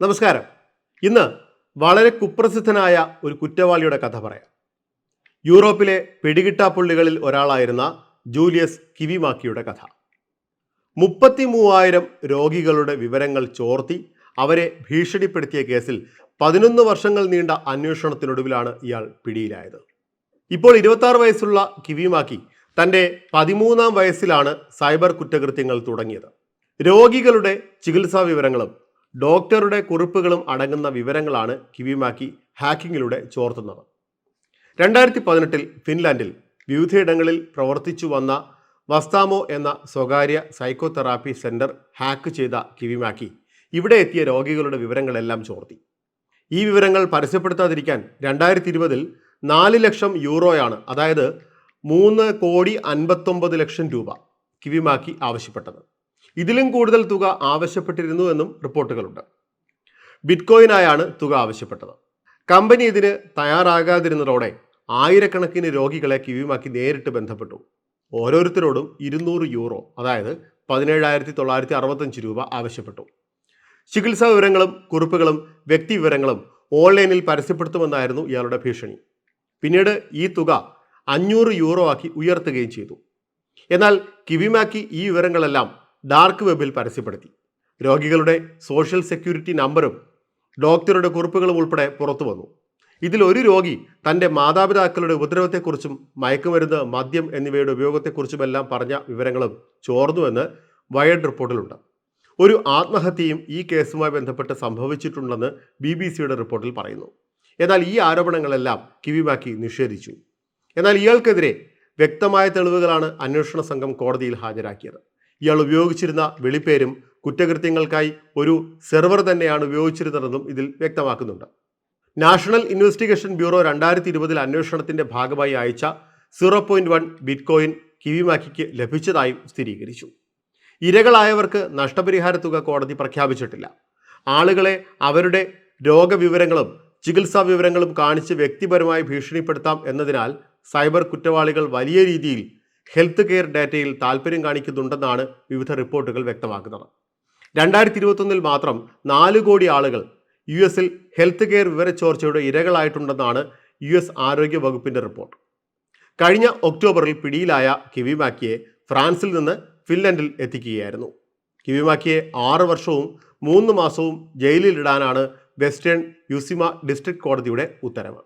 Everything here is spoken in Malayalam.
നമസ്കാരം. ഇന്ന് വളരെ കുപ്രസിദ്ധനായ ഒരു കുറ്റവാളിയുടെ കഥ പറയാം. യൂറോപ്പിലെ പിടികിട്ടാപ്പുള്ളികളിൽ ഒരാളായിരുന്ന ജൂലിയസ് കിവിമാക്കിയുടെ കഥ. മുപ്പത്തി മൂവായിരം രോഗികളുടെ വിവരങ്ങൾ ചോർത്തി അവരെ ഭീഷണിപ്പെടുത്തിയ കേസിൽ പതിനൊന്ന് വർഷങ്ങൾ നീണ്ട അന്വേഷണത്തിനൊടുവിലാണ് ഇയാൾ പിടിയിലായത്. ഇപ്പോൾ ഇരുപത്തി വയസ്സുള്ള കിവിമാക്കി തന്റെ പതിമൂന്നാം വയസ്സിലാണ് സൈബർ കുറ്റകൃത്യങ്ങൾ തുടങ്ങിയത്. രോഗികളുടെ ചികിത്സാ വിവരങ്ങളും ഡോക്ടറുടെ കുറിപ്പുകളും അടങ്ങുന്ന വിവരങ്ങളാണ് കിവിമാക്കി ഹാക്കിങ്ങിലൂടെ ചോർത്തുന്നത്. രണ്ടായിരത്തി പതിനെട്ടിൽ ഫിൻലാൻഡിൽ വിവിധയിടങ്ങളിൽ പ്രവർത്തിച്ചു വന്ന വസ്താമോ എന്ന സ്വകാര്യ സൈക്കോതെറാപ്പി സെന്റർ ഹാക്ക് ചെയ്ത കിവിമാക്കി ഇവിടെ എത്തിയ രോഗികളുടെ വിവരങ്ങളെല്ലാം ചോർത്തി. ഈ വിവരങ്ങൾ പരസ്യപ്പെടുത്താതിരിക്കാൻ രണ്ടായിരത്തി ഇരുപതിൽ നാല് ലക്ഷം യൂറോയാണ് അതായത് മൂന്ന് കോടി അൻപത്തൊമ്പത് ലക്ഷം രൂപ കിവിമാക്കി ആവശ്യപ്പെട്ടത്. ഇതിലും കൂടുതൽ തുക ആവശ്യപ്പെട്ടിരുന്നു എന്നും റിപ്പോർട്ടുകളുണ്ട്. ബിറ്റ്കോയിനായാണ് തുക ആവശ്യപ്പെട്ടത്. കമ്പനി ഇതിന് തയ്യാറാകാതിരുന്നതോടെ ആയിരക്കണക്കിന് രോഗികളെ കിവിമാക്കി നേരിട്ട് ബന്ധപ്പെട്ടു. ഓരോരുത്തരോടും ഇരുന്നൂറ് യൂറോ അതായത് പതിനേഴായിരത്തി തൊള്ളായിരത്തി അറുപത്തഞ്ച് രൂപ ആവശ്യപ്പെട്ടു. ചികിത്സാ വിവരങ്ങളും കുറിപ്പുകളും വ്യക്തി വിവരങ്ങളും ഓൺലൈനിൽ പരസ്യപ്പെടുത്തുമെന്നായിരുന്നു ഇയാളുടെ ഭീഷണി. പിന്നീട് ഈ തുക അഞ്ഞൂറ് യൂറോ ആക്കി ഉയർത്തുകയും ചെയ്തു. എന്നാൽ കിവിമാക്കി ഈ വിവരങ്ങളെല്ലാം ഡാർക്ക് വെബിൽ പരസ്യപ്പെടുത്തി. രോഗികളുടെ സോഷ്യൽ സെക്യൂരിറ്റി നമ്പറും ഡോക്ടറുടെ കുറിപ്പുകളും ഉൾപ്പെടെ പുറത്തു വന്നു. ഇതിൽ ഒരു രോഗി തന്റെ മാതാപിതാക്കളുടെ ഉപദ്രവത്തെക്കുറിച്ചും മയക്കുമരുന്ന് മദ്യം എന്നിവയുടെ ഉപയോഗത്തെക്കുറിച്ചുമെല്ലാം പറഞ്ഞ വിവരങ്ങളും ചോർന്നുവെന്ന് വയർഡ് റിപ്പോർട്ടിലുണ്ട്. ഒരു ആത്മഹത്യയും ഈ കേസുമായി ബന്ധപ്പെട്ട് സംഭവിച്ചിട്ടുണ്ടെന്ന് ബി ബി സിയുടെ റിപ്പോർട്ടിൽ പറയുന്നു. എന്നാൽ ഈ ആരോപണങ്ങളെല്ലാം കിവിമാക്കി നിഷേധിച്ചു. എന്നാൽ ഇയാൾക്കെതിരെ വ്യക്തമായ തെളിവുകളാണ് അന്വേഷണ സംഘം കോടതിയിൽ ഹാജരാക്കിയത്. ഇയാൾ ഉപയോഗിച്ചിരുന്ന വെളിപ്പേരും കുറ്റകൃത്യങ്ങൾക്കായി ഒരു സെർവർ തന്നെയാണ് ഉപയോഗിച്ചിരുന്നതെന്നും ഇതിൽ വ്യക്തമാക്കുന്നുണ്ട്. നാഷണൽ ഇൻവെസ്റ്റിഗേഷൻ ബ്യൂറോ രണ്ടായിരത്തി ഇരുപതിൽ അന്വേഷണത്തിന്റെ ഭാഗമായി അയച്ച സീറോ പോയിന്റ് വൺ ബിറ്റ്കോയിൻ കിവിമാക്കിക്ക് ലഭിച്ചതായും സ്ഥിരീകരിച്ചു. ഇരകളായവർക്ക് നഷ്ടപരിഹാര തുക കോടതി പ്രഖ്യാപിച്ചിട്ടില്ല. ആളുകളെ അവരുടെ രോഗവിവരങ്ങളും ചികിത്സാ വിവരങ്ങളും കാണിച്ച് വ്യക്തിപരമായി ഭീഷണിപ്പെടുത്താം എന്നതിനാൽ സൈബർ കുറ്റവാളികൾ വലിയ രീതിയിൽ ഹെൽത്ത് കെയർ ഡാറ്റയിൽ താല്പര്യം കാണിക്കുന്നുണ്ടെന്നാണ് വിവിധ റിപ്പോർട്ടുകൾ വ്യക്തമാക്കുന്നത്. രണ്ടായിരത്തി ഇരുപത്തൊന്നിൽ മാത്രം നാല് കോടി ആളുകൾ യു എസിൽ ഹെൽത്ത് കെയർ വിവര ചോർച്ചയുടെ ഇരകളായിട്ടുണ്ടെന്നാണ് യു എസ് ആരോഗ്യ വകുപ്പിന്റെ റിപ്പോർട്ട്. കഴിഞ്ഞ ഒക്ടോബറിൽ പിടിയിലായ കിവിമാക്കിയെ ഫ്രാൻസിൽ നിന്ന് ഫിൻലൻഡിൽ എത്തിക്കുകയായിരുന്നു. കിവിമാക്കിയെ ആറ് വർഷവും മൂന്ന് മാസവും ജയിലിലിടാനാണ് വെസ്റ്റേൺ യുസിമ ഡിസ്ട്രിക്ട് കോടതിയുടെ ഉത്തരവ്.